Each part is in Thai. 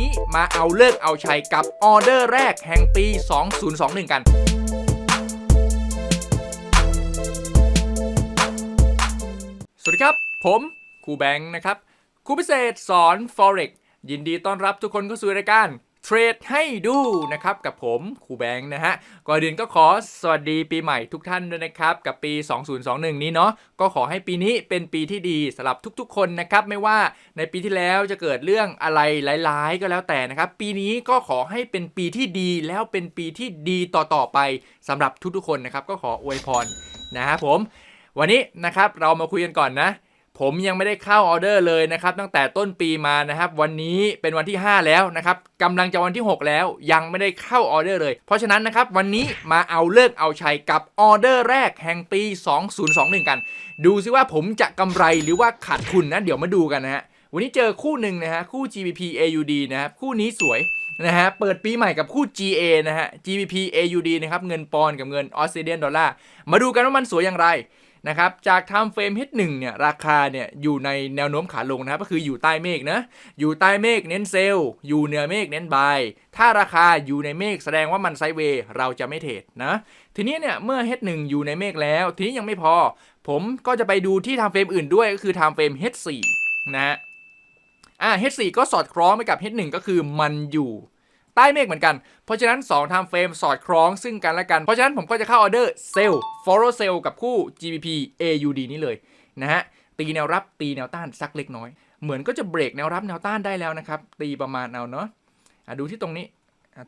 นี้มาเอาเลิกเอาชัยกับออเดอร์แรกแห่งปี 2021 กันสวัสดีครับ ผมครูแบงค์นะครับครูพิเศษสอน Forex ยินดีต้อนรับทุกคนเข้าสู่รายการ เทรดให้ดูนะครับกับผมครูแบงค์นะฮะก่อนอื่นก็ขอสวัสดีปีใหม่ทุกท่านด้วยนะครับ กับปี 2021 นี้เนาะก็ขอให้ปีนี้เป็นปีที่ดีสำหรับทุกๆ คนนะครับ ไม่ว่าในปีที่แล้วจะเกิดเรื่องอะไรหลายๆ ก็แล้วแต่นะครับ ปีนี้ก็ขอให้เป็นปีที่ดีแล้วเป็นปีที่ดีต่อๆไปสำหรับทุกๆ คนนะครับ ก็ขออวยพรนะครับผม วันนี้นะครับเรามาคุยกันก่อนนะ ผมยังไม่ได้เข้าออเดอร์เลยนะครับตั้งแต่ต้นปีมานะครับวันนี้เป็นวันที่ 5 แล้วนะครับกำลังจะวันที่ 6 แล้วยังไม่ได้เข้าออเดอร์เลย เพราะฉะนั้นนะครับวันนี้มาเอาเลิกเอาชัยกับออเดอร์แรกแห่งปี 2021 กัน ดูซิว่าผมจะกำไรหรือว่าขาดทุนนะเดี๋ยวมาดูกันนะฮะวันนี้เจอคู่หนึ่งนะฮะคู่ GBP AUD นะครับคู่นี้สวยนะฮะเปิดปีใหม่กับคู่ GA นะฮะ GBP AUD นะครับเงินปอนด์กับเงินออสเตรเลียนดอลลาร์มาดูกันว่ามันสวยอย่างไร นะครับจากไทม์เฟรม H1 เนี่ยราคาเนี่ยอยู่ในแนวโน้มขาลงนะครับก็คืออยู่ใต้เมฆนะอยู่ใต้เมฆเน้นเซลล์อยู่เหนือเมฆเน้นบายถ้าราคาอยู่ในเมฆแสดงว่ามันไซเวย์เราจะไม่เทรดนะทีนี้เนี่ยเมื่อ H1 อยู่ในเมฆแล้ว ทีนี้ยังไม่พอ ผมก็จะไปดูที่ไทม์เฟรมอื่นด้วยก็คือไทม์เฟรม H4 นะฮะอ่า H4 ก็สอดคล้องไปกับ H1 ก็คือมันอยู่ ต้เมฆเหมือนกัน เพราะฉะนั้น2 time frame สอดคล้องซึ่งกันและกัน เพราะฉะนั้นผมก็จะเข้าออเดอร์เซลล์ follow sell กับคู่ GBP AUD นี้เลยนะฮะตีแนวรับตีแนวต้านสักเล็กน้อย เหมือนก็จะเบรกแนวรับแนวต้านได้แล้วนะครับ ตีประมาณเอาเนาะดูที่ตรงนี้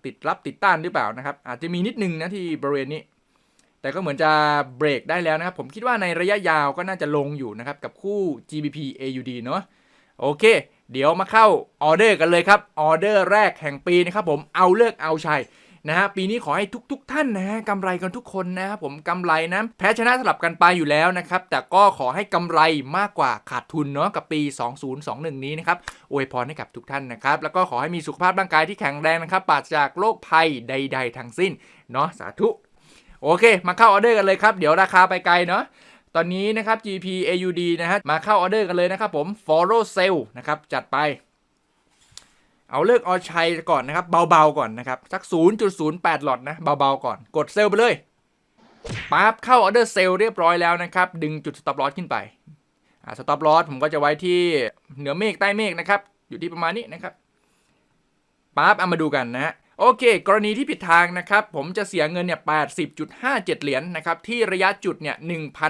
ติดรับติดต้านหรือเปล่านะครับ อาจจะมีนิดนึงนะที่บริเวณนี้ แต่ก็เหมือนจะเบรกได้แล้วนะครับ ผมคิดว่าในระยะยาวก็น่าจะลงอยู่นะครับ กับคู่ GBP AUD เนาะโอเคเดี๋ยวมาเข้าออเดอร์กันเลยครับออเดอร์แรกแห่งปีนะครับผมเอาเลิกเอาชัยนะฮะปีนี้ขอให้ทุกๆทท่านนะฮะกำไรกันทุกคนนะครับผมกำไรนะแพ้ชนะสลับกันไปอยู่แล้วนะครับแต่ก็ขอให้กำไรมากกว่าขาดทุนเนาะกับปี 2021 นี้นะครับอวยพรให้กับทุกท่านนะครับแล้วก็ขอให้มีสุขภาพร่างกายที่แข็งแรงนะครับปราศจากโรคภัยใด ๆ ทั้งสิ้นเนาะสาธุโอเค มาเข้าออเดอร์กันเลยครับ เดี๋ยวราคาไปไกลเนาะ ตอนนี้นะครับ GP AUD นะฮะมาเข้าออเดอร์กันเลยนะครับผม follow sell นะครับจัดไป เอาเลิกเอชัยก่อนนะครับ เบาๆก่อนนะครับ สัก 0.08 หลอดนะเบาๆก่อนกดเซลไปเลยปั๊บเข้าออเดอร์เซลเรียบร้อยแล้วนะครับ ดึงจุด stop loss ขึ้นไปอ่า stop loss ผมก็จะไว้ที่เหนือเมฆใต้เมฆนะครับ อยู่ที่ประมาณนี้นะครับปั๊บเอามาดูกันนะฮะ โอเค กรณีที่ผิดทางนะครับ ผมจะเสียเงินเนี่ย80.57 เหรียญนะครับ ที่ระยะจุดเนี่ย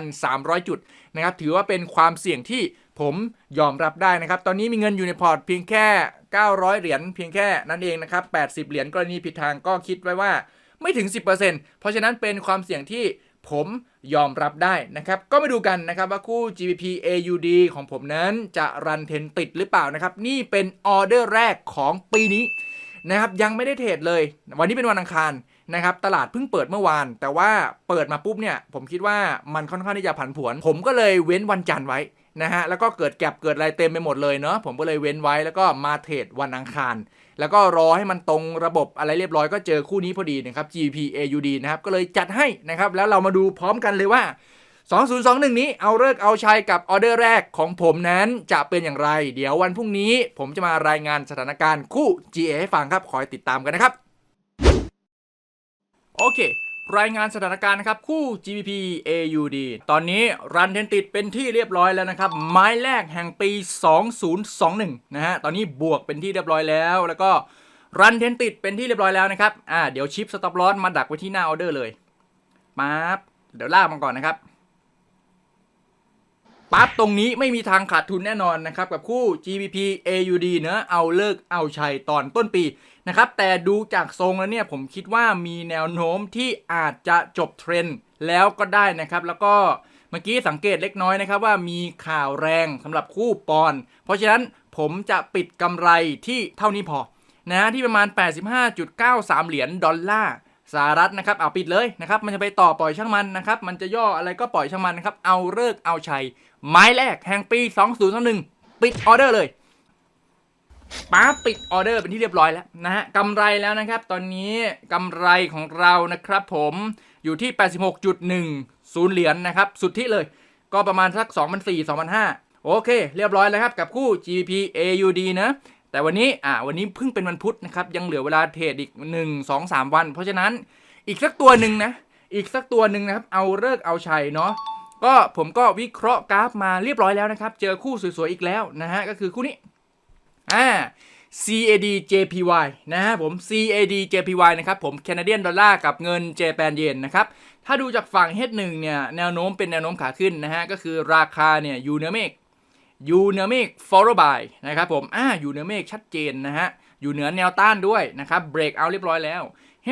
1,300 จุดนะครับ ถือว่าเป็นความเสี่ยงที่ผมยอมรับได้นะครับ ตอนนี้มีเงินอยู่ในพอร์ตเพียงแค่ 900 เหรียญเพียงแค่นั้นเองนะครับ 80 เหรียญกรณีผิดทางก็คิดไว้ว่าไม่ถึง 10%เพราะฉะนั้นเป็นความเสี่ยงที่ผมยอมรับได้นะครับ ก็มาดูกันนะครับว่าคู่ GBP AUD ของผมนั้นจะรันเทนติดหรือเปล่านะครับ นี่เป็นออเดอร์แรกของปีนี้ นะครับยังไม่ได้เทรดเลย วันนี้เป็นวันอังคารนะครับตลาดเพิ่งเปิดเมื่อวาน แต่ว่าเปิดมาปุ๊บเนี่ยผมคิดว่ามันค่อนข้างที่จะผันผวน ผมก็เลยเว้นวันจันทร์ไว้นะฮะแล้วก็เกิดแก็บเกิดอะไรเต็มไปหมดเลยเนาะผมก็เลยเว้นไว้แล้วก็มาเทรดวันอังคาร แล้วก็รอให้มันตรงระบบอะไรเรียบร้อยก็저คู่นี้พอดีนะครับ GP AUD นะครับก็เลยจัดให้นะครับแล้วเรามาดูพร้อมกันเลยว่า 2021 นี้เอาเลิกเอาชัยกับออเดอร์แรกของผมนั้นจะเป็นอย่างไร เดี๋ยววันพรุ่งนี้ ผมจะมารายงานสถานการณ์คู่ GA ให้ฟังครับคอยติดตามกันนะครับ โอเค รายงานสถานการณ์นะครับ คู่ GBP AUD ตอนนี้รันเทนติดเป็นที่เรียบร้อยแล้วนะครับ ไม้แรกแห่งปี 2021 นะฮะตอนนี้บวกเป็นที่เรียบร้อยแล้วแล้วก็รันเทนติดเป็นที่เรียบร้อยแล้วนะครับ อ่า เดี๋ยวชิปสต็อปลอสมาดักไว้ที่หน้าออเดอร์เลยปั๊บเดี๋ยวลากมาก่อนนะครับ ปั๊บตรงนี้ไม่มีทางขาดทุนแน่นอนนะครับ กับคู่ GBP AUD เนะเอาเลิกเอาชัยตอนต้นปีนะครับ แต่ดูจากทรงแล้วเนี่ยผมคิดว่ามีแนวโน้มที่อาจจะจบเทรนด์แล้วก็ได้นะครับ แล้วก็เมื่อกี้สังเกตเล็กน้อยนะครับว่ามีข่าวแรงสำหรับคู่ปอน เพราะฉะนั้นผมจะปิดกำไรที่เท่านี้พอนะฮะที่ประมาณ 85.93 เหรียญดอลลาร์ สหรัฐนะครับเอาปิดเลยนะครับมันจะไปต่อปล่อยช่างมันนะครับมันจะย่ออะไรก็ปล่อยช่างมันนะครับเอาเลิกเอาชัย ไม้แรกแห่งปี 2021 ปิดออเดอร์เลยป๊าปิดออเดอร์เป็นที่เรียบร้อยแล้วนะฮะกำไรแล้วนะครับ ตอนนี้กำไรของเรานะครับผมอยู่ที่ 86.10 เหรียญนะครับ สุดที่เลย ก็ประมาณสัก 2,400 2,500 โอเค เรียบร้อยแล้วครับ กับคู่ GBP AUD นะ แต่วันนี้อ่าวันนี้เพิ่งเป็นวันพุธนะครับยังเหลือเวลาเทรดอีก 1 2 3 วัน เพราะฉะนั้นอีกสักตัวหนึ่งนะอีกสักตัวหนึ่งนะครับเอาเลิกเอาชัยเนาะก็ผมก็วิเคราะห์กราฟมาเรียบร้อยแล้วนะครับ เจอคู่สวยๆอีกแล้วนะฮะก็คือคู่นี้อ่า CAD JPY นะฮะผม CAD JPY นะครับผม Canadian ดอลลาร์กับเงิน Japan Yen นะครับถ้าดูจากฝั่ง H1 เนี่ยแนวโน้มเป็นแนวโน้มขาขึ้นนะฮะก็คือราคาเนี่ยยูเนเมก ยูเนเมก follow by นะครับผมอ่ายูเนเมกชัดเจนนะฮะ อยู่เหนือแนวต้านด้วยนะครับเบรกเอาเรียบร้อยแล้ว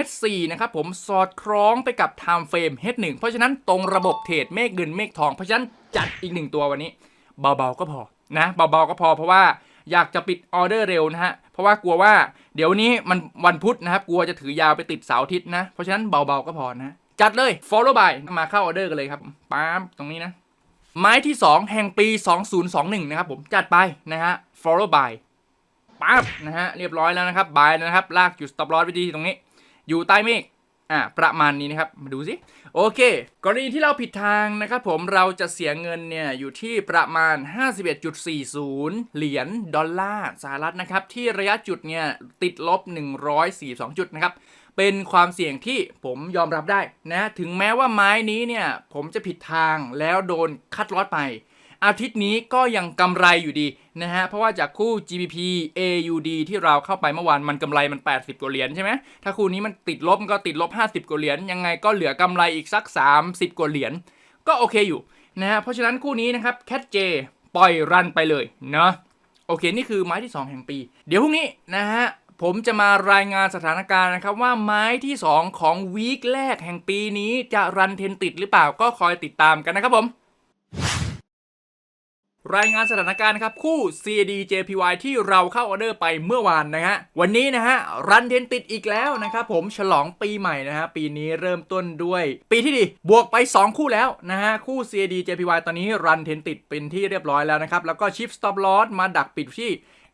H4 นะครับผมสอดคล้องไปกับ time frame H1 เพราะฉะนั้นตรงระบบเทรดเมฆเงินเมฆทอง เพราะฉะนั้นจัดอีกหนึ่งตัววันนี้ เบาๆก็พอนะเบาๆก็พอเพราะว่าอยากจะปิดออเดอร์เร็วนะฮะ เพราะว่ากลัวว่าเดี๋ยวนี้มันวันพุธนะครับ กลัวจะถือยาวไปติดเสาร์อาทิตย์นะ เพราะฉะนั้นเบาๆก็พอนะ จัดเลย follow by มาเข้าออเดอร์กันเลยครับปั๊บตรงนี้นะ ไม้ที่ 2 แห่งปี 2021 นะครับผมจัดไปนะฮะ follow by ปั๊บนะฮะเรียบร้อยแล้วนะครับบายนะครับ ลากจุด stop loss ไว้ที่ตรงนี้ อยู่ใต้เมฆอ่าประมาณนี้นะครับ มาดูสิ โอเค กรณีที่เราผิดทางนะครับผมเราจะเสียเงินเนี่ย อยู่ที่ประมาณ 51.40 เหรียญดอลลาร์สหรัฐนะครับ ที่ระยะจุดเนี่ย ติดลบ 142 จุดนะครับ เป็นความเสี่ยงที่ผมยอมรับได้นะ ถึงแม้ว่าไม้นี้เนี่ย ผมจะผิดทางแล้วโดนคัดลอตไป อาทิตย์นี้ก็ยังกำไรอยู่ดีนะฮะ เพราะว่าจากคู่ GBP AUD ที่เราเข้าไปเมื่อวานมันกำไรมัน 80กว่าเหรียญใช่ไหมถ้าคู่นี้มันติดลบก็ติดลบ 50กว่าเหรียญยังไงก็เหลือกำไรอีกสัก 30กว่าเหรียญก็โอเคอยู่นะฮะเพราะฉะนั้นคู่นี้นะครับ Cat J ปล่อยรันไปเลยเนาะโอเค นี่คือไม้ที่ 2 แห่งปี เดี๋ยวพรุ่งนี้นะฮะ ผมจะมารายงานสถานการณ์นะครับว่าไม้ที่ 2 ของวีคแรกแห่งปีนี้จะรันเทนติดหรือเปล่าก็คอยติดตามกันนะครับผม รายงานสถานการณ์ครับ คู่ CAD JPY ที่เราเข้าออเดอร์ไปเมื่อวานนะฮะ วันนี้นะฮะ รันเทนติดอีกแล้วนะครับผมฉลองปีใหม่นะฮะ ปีนี้เริ่มต้นด้วย ปีที่ดี บวกไป 2 คู่แล้วนะฮะ คู่ CAD JPY ตอนนี้รันเทนติดเป็นที่เรียบร้อยแล้วนะครับแล้วก็ชิป stop loss มาดักปิดที่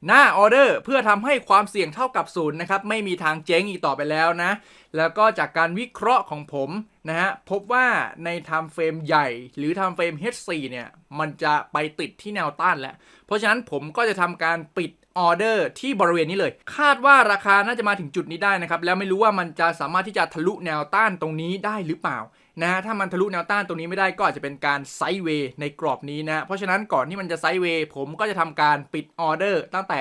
หน้าออเดอร์เพื่อทำให้ความเสี่ยงเท่ากับศูนย์นะครับไม่มีทางเจ๊งอีกต่อไปแล้วนะ แล้วก็จากการวิเคราะห์ของผมนะฮะพบว่าใน time frame ใหญ่ หรือ time frame H4 เนี่ยมันจะไปติดที่แนวต้านแล้ว เพราะฉะนั้นผมก็จะทำการปิดออเดอร์ที่บริเวณนี้เลย คาดว่าราคาน่าจะมาถึงจุดนี้ได้นะครับ แล้วไม่รู้ว่ามันจะสามารถที่จะทะลุแนวต้านตรงนี้ได้หรือเปล่า นะฮะถ้ามันทะลุแนวต้านตรงนี้ไม่ได้ก็อาจจะเป็นการไซด์เวย์ในกรอบนี้นะ เพราะฉะนั้นก่อนที่มันจะไซด์เวย์ผมก็จะทำการปิดออเดอร์ตั้งแต่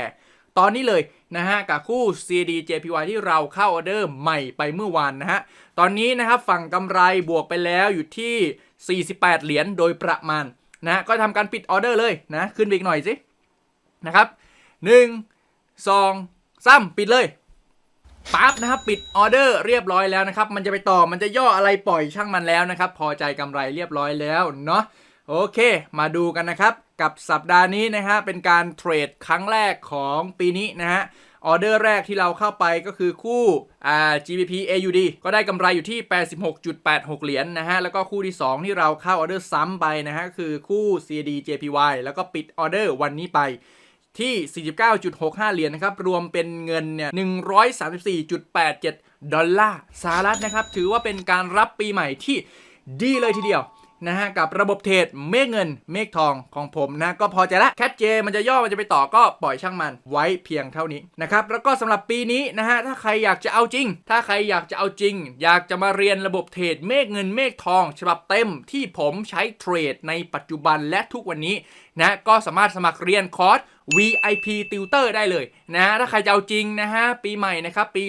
ตอนนี้เลยนะฮะกับคู่ CD JPY ที่เราเข้าออเดอร์ใหม่ไปเมื่อวานนะฮะ ตอนนี้นะครับฝั่งกำไรบวกไปแล้วอยู่ที่ 48 เหรียญโดยประมาณนะก็ทำการปิดออเดอร์เลยนะ ขึ้นไปอีกหน่อยสินะครับ 1 2 3 ปิดเลย ปั๊บนะครับปิดออเดอร์เรียบร้อยแล้วนะครับ มันจะไปต่อมันจะย่ออะไรปล่อยช่างมันแล้วนะครับ พอใจกำไรเรียบร้อยแล้วเนาะโอเค มาดูกันนะครับ กับสัปดาห์นี้นะฮะเป็นการเทรดครั้งแรกของปีนี้นะฮะออเดอร์แรกที่เราเข้าไปก็คือคู่อ่า GBP AUD ก็ได้กำไรอยู่ที่ 86.86 เหรียญนนะฮะ แล้วก็คู่ที่ 2 ที่เราเข้าออเดอร์ซ้ำไปนะฮะ คือคู่ CAD JPY แล้วก็ปิดออเดอร์วันนี้ไป ที่ 49.65 เหรียญนะครับ รวมเป็นเงินเนี่ย 134.87 ดอลลาร์สหรัฐนะครับ ถือว่าเป็นการรับปีใหม่ที่ดีเลยทีเดียว นะฮะกับระบบเทรดเมฆเงินเมฆทองของผมนะก็พอใจละแคทเจมันจะย่อมันจะไปต่อก็ปล่อยช่างมันไว้เพียงเท่านี้นะครับแล้วก็สำหรับปีนี้นะฮะถ้าใครอยากจะเอาจริง ถ้าใครอยากจะเอาจริง อยากจะมาเรียนระบบเทรดเมฆเงินเมฆทอง ฉบับเต็มที่ผมใช้เทรดในปัจจุบันและทุกวันนี้นะก็สามารถสมัครเรียนคอร์ส VIP Tutor ได้เลยนะถ้าใครจะเอาจริงนะฮะปีใหม่นะครับปี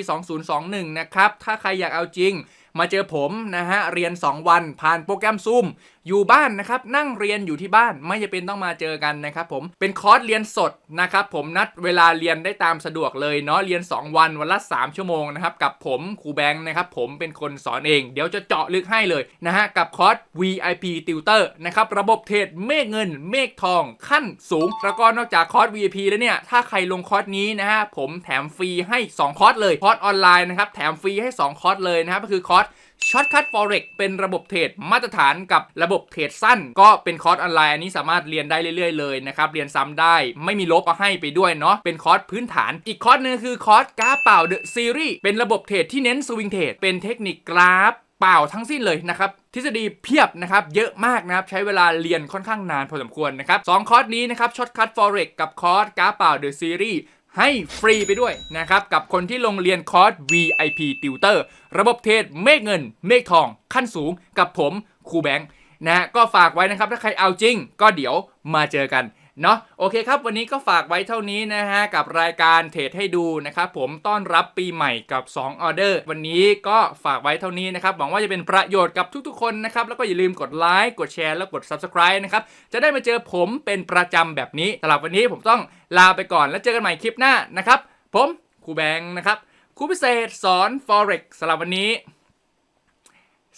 2021 นะครับถ้าใครอยากเอาจริง มาเจอผมนะฮะเรียน 2 วันผ่านโปรแกรมซูม อยู่บ้านนะครับนั่งเรียนอยู่ที่บ้านไม่จะเป็นต้องมาเจอกันนะครับผมเป็นคอร์สเรียนสดนะครับผมนัดเวลาเรียนได้ตามสะดวกเลยเนาะเรียน 2 วันวันละ 3 ชั่วโมงนะครับกับผมครูแบงค์นะครับผมเป็นคนสอนเอง เดี๋ยวจะเจาะลึกให้เลยนะฮะกับคอร์ส VIP Tutor นะครับระบบเทรดเมฆเงินเมฆทองขั้นสูง แล้วก็นอกจากคอร์ส VIP แล้วเนี่ยถ้าใครลงคอร์สนี้นะฮะผมแถมฟรีให้ 2 คอร์สเลยคอร์สออนไลน์นะครับแถมฟรีให้ 2 คอร์สเลยนะครับก็คือคอร์สช็อตคัท forex เป็นระบบเทรดมาตรฐานกับระบบเทรดสั้น ก็เป็นคอร์สออนไลน์อันนี้สามารถเรียนได้เรื่อยๆเลยนะครับเรียนซ้ำได้ไม่มีลบก็ให้ไปด้วยเนาะเป็นคอร์สพื้นฐาน อีกคอร์สหนึงคือคอร์สกราฟเปล่า The Series เป็นระบบเทรดที่เน้นสวิงเทรดเป็นเทคนิคกราฟเปล่าทั้งสิ้นเลยนะครับทฤษฎีเพียบนะครับ เยอะมากนะครับ ใช้เวลาเรียนค่อนข้างนานพอสมควรนะครับสองคอร์สนี้นะครับช็อตคัท forex กับคอร์สกราฟเปล่า The Series ให้ฟรีไปด้วยนะครับ กับคนที่ลงเรียนคอร์ส VIP Tutor ระบบเทรดเมฆเงิน เมฆทอง ขั้นสูงกับผมครูแบงค์นะฮะก็ฝากไว้นะครับ ถ้าใครเอาจริง ก็เดี๋ยวมาเจอกัน เนาะโอเคครับ วันนี้ก็ฝากไว้เท่านี้นะฮะ กับรายการเทรดให้ดูนะครับผมต้อนรับปีใหม่กับ 2 ออเดอร์ วันนี้ก็ฝากไว้เท่านี้นะครับ หวังว่าจะเป็นประโยชน์กับทุกๆคนนะครับ แล้วก็อย่าลืมกดไลค์กดแชร์แล้วกด Subscribe นะครับ จะได้มาเจอผมเป็นประจำแบบนี้สำหรับวันนี้ผมต้องลาไปก่อนแล้วเจอกันใหม่คลิปหน้านะครับ ผมครูแบงค์นะครับครูพิเศษสอน Forex สำหรับวันนี้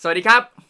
สวัสดีครับ